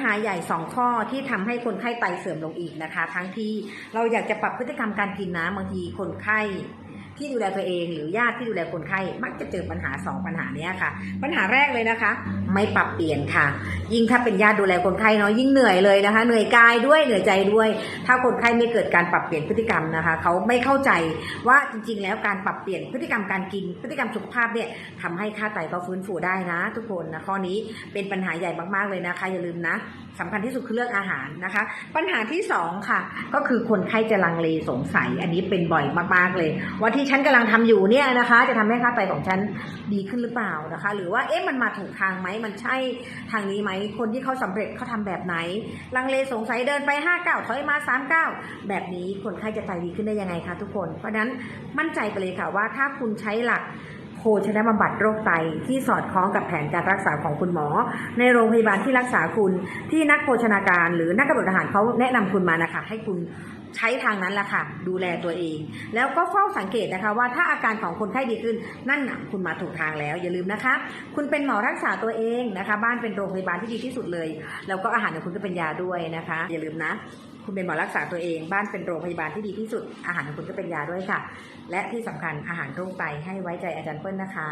ปัญหาใหญ่สองข้อที่ทำให้คนไข้ไตเสื่อมลงอีกนะคะ ทั้งที่เราอยากจะปรับพฤติกรรมการกินนะบางทีคนไข้ ที่ดูแลตัวเอง หรือญาติที่ดูแลคนไข้มักจะเจอปัญหาสองปัญหานี้ค่ะ ปัญหาแรกเลยนะคะ ไม่ปรับเปลี่ยนค่ะ ยิ่งถ้าเป็นญาติดูแลคนไข้เนาะยิ่งเหนื่อยเลยนะคะ เหนื่อยกายด้วยเหนื่อยใจด้วย ถ้าคนไข้ไม่เกิดการปรับเปลี่ยนพฤติกรรมนะคะ เขาไม่เข้าใจว่าจริง ๆ แล้วการปรับเปลี่ยนพฤติกรรมการกินพฤติกรรมสุขภาพเนี่ยทำให้ค่าไตเขาฟื้นฟูได้นะ ทุกคนนะข้อนี้เป็นปัญหาใหญ่มากๆเลยนะคะ อย่าลืมนะสำคัญที่สุดคือเรื่องอาหารนะคะ ปัญหาที่สองค่ะ ก็คือคนไข้จะลังเลสงสัย อันนี้เป็นบ่อยมากๆเลยว่าที่ฉันกำลังทำอยู่เนี่ยนะคะ จะทำให้ค่าไตของฉันดีขึ้นหรือเปล่านะคะ หรือว่าเอ๊ะมันมาถูกทางไหมมันใช่ทางนี้ไหมคนที่เขาสำเร็จเขาทำแบบไหน ลังเลสงสัยเดินไป5ก้าถอยมา3ก้าแบบนี้คนไข้จะไตดีขึ้นได้ยังไงคะทุกคน เพราะนั้นมั่นใจไปเลยค่ะว่าถ้าคุณใช้หลักโภชนะบำบัดโรคไตที่สอดคล้องกับแผนการรักษาของคุณหมอ ในโรงพยาบาลที่รักษาคุณที่นักโภชนาการ หรือนักกำหนดอาหารเขาแนะนำคุณมานะคะ ให้คุณ ใช้ทางนั้นแหละค่ะ ดูแลตัวเอง แล้วก็เฝ้าสังเกตนะคะว่าถ้าอาการของคนไข้ดีขึ้น นั่นนะคุณมาถูกทางแล้วอย่าลืมนะคะ คุณเป็นหมอรักษาตัวเองนะคะ บ้านเป็นโรงพยาบาลที่ดีที่สุดเลย แล้วก็อาหารของคุณก็เป็นยาด้วยนะคะ อย่าลืมนะ คุณเป็นหมอรักษาตัวเอง บ้านเป็นโรงพยาบาลที่ดีที่สุด อาหารของคุณก็เป็นยาด้วยค่ะ และที่สำคัญอาหารโรคไตให้ไว้ใจอาจารย์เปิ้ลนะคะ